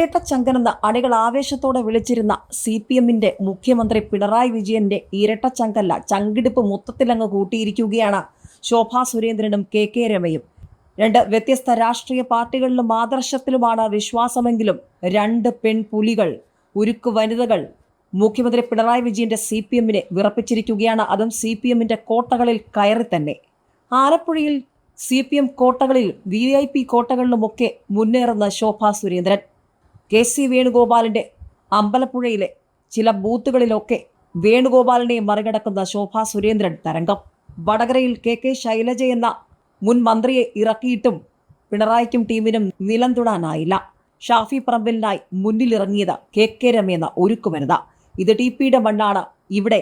ഇരട്ടച്ചങ്കനെന്ന് അണികൾ ആവേശത്തോടെ വിളിച്ചിരുന്ന C P എമ്മിന്റെ മുഖ്യമന്ത്രി പിണറായി വിജയന്റെ ഇരട്ടച്ചങ്കല്ല ചങ്കിടിപ്പ് മൊത്തത്തിലങ്ങ് കൂട്ടിയിരിക്കുകയാണ്. ശോഭാ സുരേന്ദ്രനും കെ കെ രമയും. രണ്ട് വ്യത്യസ്ത രാഷ്ട്രീയ പാർട്ടികളിലും ആദർശത്തിലുമാണ് വിശ്വാസമെങ്കിലും രണ്ട് പെൺപുലികൾ ഉരുക്ക് വനിതകൾ. മുഖ്യമന്ത്രി പിണറായി വിജയന്റെ സി പി എമ്മിനെ വിറപ്പിച്ചിരിക്കുകയാണ്. അതും സി പി എമ്മിന്റെ കോട്ടകളിൽ കയറി തന്നെ. ആലപ്പുഴയിൽ സി പി എം കോട്ടകളിൽ വി ഐ പി കോട്ടകളിലുമൊക്കെ മുന്നേറുന്ന ശോഭാ സുരേന്ദ്രൻ. കെ സി വേണുഗോപാലിന്റെ അമ്പലപ്പുഴയിലെ ചില ബൂത്തുകളിലൊക്കെ വേണുഗോപാലിനെ മറികടക്കുന്ന ശോഭാ സുരേന്ദ്രൻ തരംഗം. വടകരയിൽ കെ കെ ശൈലജ എന്ന മുൻ മന്ത്രിയെ ഇറക്കിയിട്ടും പിണറായിക്കും ടീമിനും നിലം തൊടാനായില്ല. ഷാഫി പറമ്പിലിനായി മുന്നിലിറങ്ങിയത് കെ കെ രമയെന്ന ഒരുക്കു വനിത ഇത് ടി പിയുടെ മണ്ണാണ്. ഇവിടെ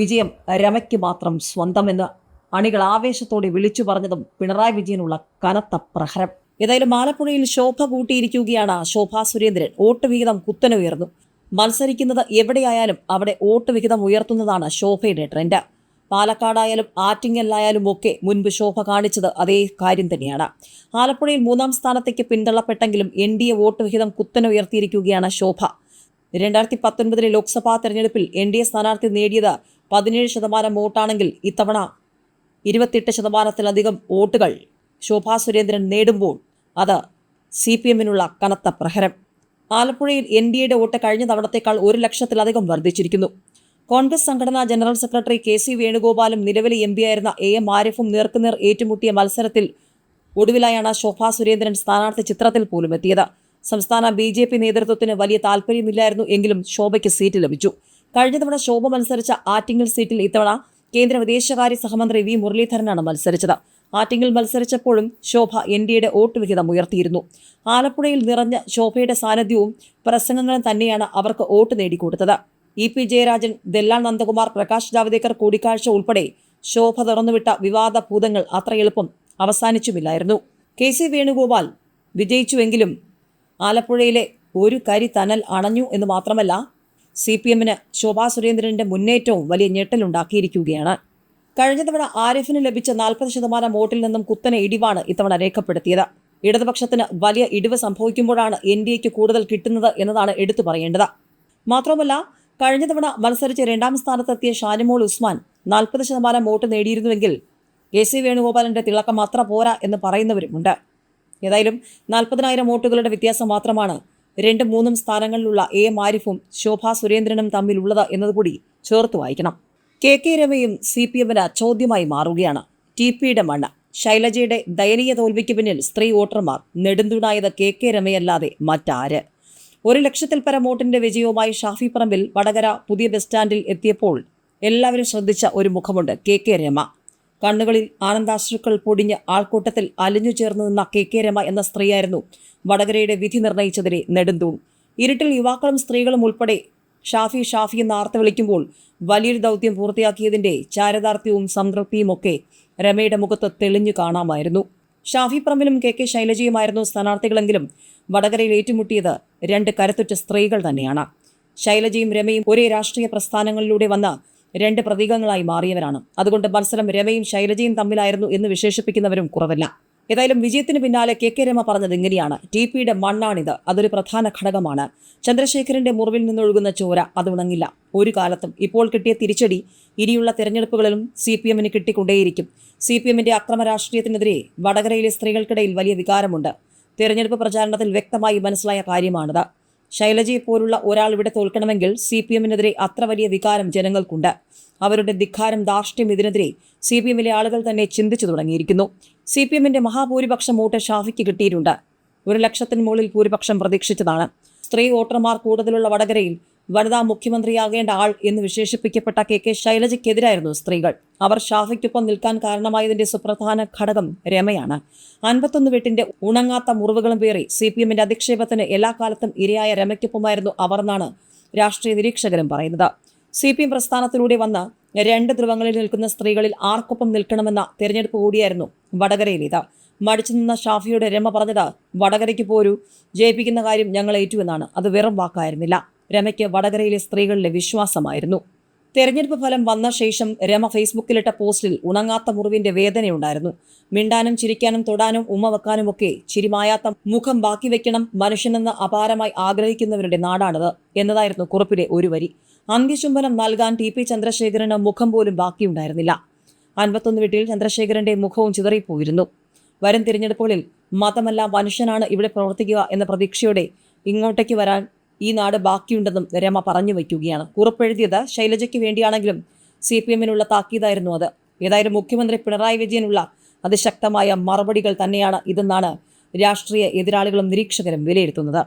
വിജയം രമയ്ക്ക് മാത്രം സ്വന്തമെന്ന് അണികൾ ആവേശത്തോടെ വിളിച്ചു പറഞ്ഞതും പിണറായി വിജയനുള്ള കനത്ത പ്രഹരം. ഏതായാലും ആലപ്പുഴയിൽ ശോഭ കൂട്ടിയിരിക്കുകയാണ് ശോഭ സുരേന്ദ്രൻ. വോട്ട് വിഹിതം കുത്തനെ ഉയർന്നു. മത്സരിക്കുന്നത് എവിടെയായാലും അവിടെ വോട്ട് വിഹിതം ഉയർത്തുന്നതാണ് ശോഭയുടെ ട്രെൻഡ് പാലക്കാടായാലും ആറ്റിങ്ങലിലായാലും ഒക്കെ മുൻപ് ശോഭ കാണിച്ചത് അതേ കാര്യം തന്നെയാണ്. ആലപ്പുഴയിൽ മൂന്നാം സ്ഥാനത്തേക്ക് പിന്തള്ളപ്പെട്ടെങ്കിലും എൻ ഡി എ വോട്ട് വിഹിതം കുത്തനെ ഉയർത്തിയിരിക്കുകയാണ് ശോഭ. രണ്ടായിരത്തി പത്തൊൻപതിലെ ലോക്സഭാ തെരഞ്ഞെടുപ്പിൽ എൻ ഡി എ സ്ഥാനാർത്ഥി നേടിയത് പതിനേഴ് ശതമാനം വോട്ടാണെങ്കിൽ ഇത്തവണ ഇരുപത്തിയെട്ട് ശതമാനത്തിലധികം വോട്ടുകൾ ശോഭാ സുരേന്ദ്രൻ നേടുമ്പോൾ അത് സി പി എമ്മിനുള്ള കനത്ത പ്രഹരം. ആലപ്പുഴയിൽ എൻ ഡി എയുടെ വോട്ട് കഴിഞ്ഞ തവണത്തേക്കാൾ ഒരു ലക്ഷത്തിലധികം വർദ്ധിച്ചിരിക്കുന്നു. കോൺഗ്രസ് സംഘടനാ ജനറൽ സെക്രട്ടറി കെ സി വേണുഗോപാലും നിലവിലെ എം പിയായിരുന്ന എ എം ആരിഫും നേർക്കുനേർ ഏറ്റുമുട്ടിയ മത്സരത്തിൽ ഒടുവിലായാണ് ശോഭാ സുരേന്ദ്രൻ സ്ഥാനാർത്ഥി ചിത്രത്തിൽ പോലും എത്തിയത്. സംസ്ഥാന ബി ജെ പി നേതൃത്വത്തിന് വലിയ താല്പര്യമില്ലായിരുന്നു എങ്കിലും ശോഭയ്ക്ക് സീറ്റ് ലഭിച്ചു. കഴിഞ്ഞ തവണ ശോഭ മത്സരിച്ച ആറ്റിങ്ങൽ സീറ്റിൽ ഇത്തവണ കേന്ദ്ര വിദേശകാര്യ സഹമന്ത്രി വി മുരളീധരനാണ് മത്സരിച്ചത്. ആറ്റിങ്ങൽ മത്സരിച്ചപ്പോഴും ശോഭ എൻ ഡി എയുടെ വോട്ട് വിഹിതം ഉയർത്തിയിരുന്നു. ആലപ്പുഴയിൽ നിറഞ്ഞ ശോഭയുടെ സാന്നിധ്യവും പ്രസംഗങ്ങളും തന്നെയാണ് അവർക്ക് വോട്ട് നേടിക്കൊടുത്തത്. ഇ പി ജയരാജൻ ദല്ലാൽ നന്ദകുമാർ പ്രകാശ് ജാവ്ദേക്കർ കൂടിക്കാഴ്ച ഉൾപ്പെടെ ശോഭ തുറന്നുവിട്ട വിവാദ ഭൂതങ്ങൾ അത്ര എളുപ്പം അവസാനിച്ചുമില്ലായിരുന്നു. കെ സി വേണുഗോപാൽ വിജയിച്ചുവെങ്കിലും ആലപ്പുഴയിലെ ഒരു കരി തനൽ അണഞ്ഞു എന്ന് മാത്രമല്ല സി പി എമ്മിന് ശോഭാ സുരേന്ദ്രന്റെ മുന്നേറ്റവും വലിയ ഞെട്ടലുണ്ടാക്കിയിരിക്കുകയാണ്. കഴിഞ്ഞ തവണ ആരിഫിന് ലഭിച്ച നാൽപ്പത് ശതമാനം വോട്ടിൽ നിന്നും കുത്തനെ ഇടിവാണ് ഇത്തവണ രേഖപ്പെടുത്തിയത്. ഇടതുപക്ഷത്തിന് വലിയ ഇടിവ് സംഭവിക്കുമ്പോഴാണ് എൻ ഡി എക്ക് കൂടുതൽ കിട്ടുന്നത് എന്നതാണ് എടുത്തു പറയേണ്ടത്. മാത്രമല്ല കഴിഞ്ഞ തവണ മത്സരിച്ച് രണ്ടാം സ്ഥാനത്തെത്തിയ ഷാനിമോൾ ഉസ്മാൻ നാൽപ്പത് ശതമാനം വോട്ട് നേടിയിരുന്നുവെങ്കിൽ കെ സി വേണുഗോപാലിന്റെ തിളക്കം അത്ര പോരാ എന്ന് പറയുന്നവരുമുണ്ട്. ഏതായാലും നാൽപ്പതിനായിരം വോട്ടുകളുടെ വ്യത്യാസം മാത്രമാണ് രണ്ടും മൂന്നും സ്ഥാനങ്ങളിലുള്ള എ എം ആരിഫും ശോഭാ സുരേന്ദ്രനും തമ്മിലുള്ളത് എന്നതുകൂടി ചേർത്ത് വായിക്കണം. കെ കെ രമയും സി പി എമ്മിന് ചോദ്യമായി മാറുകയാണ്. ടി പിയുടെ മണ്ണ്. ശൈലജയുടെ ദയനീയ തോൽവിക്ക് പിന്നിൽ സ്ത്രീ വോട്ടർമാർ നെടുന്തുണായത് കെ കെ രമയല്ലാതെ മറ്റാര്? ഒരു ലക്ഷത്തിൽ പരം വോട്ടിന്റെ വിജയവുമായി ഷാഫി പറമ്പിൽ വടകര പുതിയ ബസ് സ്റ്റാൻഡിൽ എത്തിയപ്പോൾ എല്ലാവരും ശ്രദ്ധിച്ച ഒരു മുഖമുണ്ട് കെ കെ രമ. കണ്ണുകളിൽ ആനന്ദാശ്രുക്കൾ പൊടിഞ്ഞ് ആൾക്കൂട്ടത്തിൽ അലിഞ്ഞു ചേർന്ന് നിന്ന കെ കെ രമ എന്ന സ്ത്രീയായിരുന്നു വടകരയുടെ വിധി നിർണയിച്ചതിലെ നെടുന്തൂൺ. ഇരുട്ടിൽ യുവാക്കളും സ്ത്രീകളും ഉൾപ്പെടെ ഷാഫി ഷാഫി എന്ന് ആർത്ത് വിളിക്കുമ്പോൾ വലിയൊരു ദൗത്യം പൂർത്തിയാക്കിയതിന്റെ ചാരദാർത്ഥ്യവും സംതൃപ്തിയും ഒക്കെ രമയുടെ മുഖത്ത് തെളിഞ്ഞു കാണാമായിരുന്നു. ഷാഫി പറമ്പിലും കെ കെ ശൈലജയുമായിരുന്നു സ്ഥാനാർത്ഥികളെങ്കിലും വടകരയിൽ ഏറ്റുമുട്ടിയത് രണ്ട് കരുത്തുറ്റ സ്ത്രീകൾ തന്നെയാണ്. ശൈലജയും രമയും ഒരേ രാഷ്ട്രീയ പ്രസ്ഥാനങ്ങളിലൂടെ വന്ന രണ്ട് പ്രതീകങ്ങളായി മാറിയവരാണ്. അതുകൊണ്ട് മത്സരം രമയും ശൈലജയും തമ്മിലായിരുന്നു എന്ന് വിശേഷിപ്പിക്കുന്നവരും കുറവല്ല. ഏതായാലും വിജയത്തിന് പിന്നാലെ കെ കെ രമ പറഞ്ഞത് ഇങ്ങനെയാണ്. ടി പിയുടെ മണ്ണാണിത്. അതൊരു പ്രധാന ഘടകമാണ്. ചന്ദ്രശേഖരന്റെ മുറിവിൽ നിന്നൊഴുകുന്ന ചോര അത് ഉണങ്ങില്ല ഒരു കാലത്തും ഇപ്പോൾ കിട്ടിയ തിരിച്ചടി ഇനിയുള്ള തെരഞ്ഞെടുപ്പുകളിലും സി പി എമ്മിന് കിട്ടിക്കൊണ്ടേയിരിക്കും. സി പി എമ്മിന്റെ അക്രമ രാഷ്ട്രീയത്തിനെതിരെ വടകരയിലെ സ്ത്രീകൾക്കിടയിൽ വലിയ വികാരമുണ്ട്. തെരഞ്ഞെടുപ്പ് പ്രചാരണത്തിൽ വ്യക്തമായി മനസ്സിലായ കാര്യമാണിത്. ശൈലജയെ പോലുള്ള ഒരാൾ ഇവിടെ തോൽക്കണമെങ്കിൽ സി പി എമ്മിനെതിരെ അത്ര വലിയ വികാരം ജനങ്ങൾക്കുണ്ട്. അവരുടെ ധിക്കാരം ധാർഷ്ട്യം ഇതിനെതിരെ സി പി എമ്മിലെ ആളുകൾ തന്നെ ചിന്തിച്ചു തുടങ്ങിയിരിക്കുന്നു. സി പി എമ്മിന്റെ മഹാഭൂരിപക്ഷം വോട്ട് ഷാഫിക്ക് കിട്ടിയിട്ടുണ്ട്. ഒരു ലക്ഷത്തിന് മുകളിൽ ഭൂരിപക്ഷം പ്രതീക്ഷിച്ചതാണ്. സ്ത്രീ വോട്ടർമാർ കൂടുതലുള്ള വടകരയിൽ വനിതാ മുഖ്യമന്ത്രിയാകേണ്ട ആൾ എന്ന് വിശേഷിപ്പിക്കപ്പെട്ട കെ കെ ശൈലജയ്ക്കെതിരായിരുന്നു സ്ത്രീകൾ. അവർ ഷാഫയ്ക്കൊപ്പം നിൽക്കാൻ കാരണമായതിന്റെ സുപ്രധാന ഘടകം രമയാണ്. അൻപത്തൊന്ന് വീട്ടിന്റെ ഉണങ്ങാത്ത മുറിവുകളും പേറി സി പി എമ്മിന്റെ അധിക്ഷേപത്തിന് എല്ലാ കാലത്തും ഇരയായ രമയ്ക്കൊപ്പമായിരുന്നു അവർ എന്നാണ് രാഷ്ട്രീയ നിരീക്ഷകരും പറയുന്നത്. സി പി എം പ്രസ്ഥാനത്തിലൂടെ വന്ന രണ്ട് ധ്രുവങ്ങളിൽ നിൽക്കുന്ന സ്ത്രീകളിൽ ആർക്കൊപ്പം നിൽക്കണമെന്ന തെരഞ്ഞെടുപ്പ് കൂടിയായിരുന്നു വടകരയിലേത് മടിച്ചു നിന്ന ഷാഫിയുടെ രമ പറഞ്ഞത് വടകരയ്ക്ക് പോരൂ ജയിപ്പിക്കുന്ന കാര്യം ഞങ്ങൾ ഏറ്റുവെന്നാണ് അത് വെറും വാക്കായിരുന്നില്ല. രമയ്ക്ക് വടകരയിലെ സ്ത്രീകളിലെ വിശ്വാസമായിരുന്നു. തെരഞ്ഞെടുപ്പ് ഫലം വന്ന ശേഷം രമ ഫേസ്ബുക്കിലിട്ട പോസ്റ്റിൽ ഉണങ്ങാത്ത മുറിവിന്റെ വേദനയുണ്ടായിരുന്നു. മിണ്ടാനും ചിരിക്കാനും തൊടാനും ഉമ്മ വെക്കാനുമൊക്കെ ചിരിമായാത്ത മുഖം ബാക്കി വെക്കണം മനുഷ്യനെന്ന് അപാരമായി ആഗ്രഹിക്കുന്നവരുടെ നാടാണിത് എന്നതായിരുന്നു കുറിപ്പിലെ ഒരു വരി. അന്ത്യശുംബനം നൽകാൻ ടി പി ചന്ദ്രശേഖരന് മുഖം പോലും ബാക്കിയുണ്ടായിരുന്നില്ല. അൻപത്തൊന്ന് വീട്ടിൽ ചന്ദ്രശേഖരന്റെ മുഖവും ചിതറിപ്പോയിരുന്നു. വരും തിരഞ്ഞെടുപ്പുകളിൽ മതമല്ല മനുഷ്യനാണ് ഇവിടെ പ്രവർത്തിക്കുക എന്ന പ്രതീക്ഷയോടെ ഇങ്ങോട്ടേക്ക് വരാൻ ഈ നാട് ബാക്കിയുണ്ടെന്നും രമ പറഞ്ഞു വയ്ക്കുകയാണ്. കുറിപ്പെഴുതിയത് ശൈലജയ്ക്ക് വേണ്ടിയാണെങ്കിലും സി പി എമ്മിനുള്ള താക്കീതായിരുന്നു അത്. ഏതായാലും മുഖ്യമന്ത്രി പിണറായി വിജയനുള്ള അതിശക്തമായ മറുപടികൾ തന്നെയാണ് ഇതെന്നാണ് രാഷ്ട്രീയ എതിരാളികളും നിരീക്ഷകരും വിലയിരുത്തുന്നത്.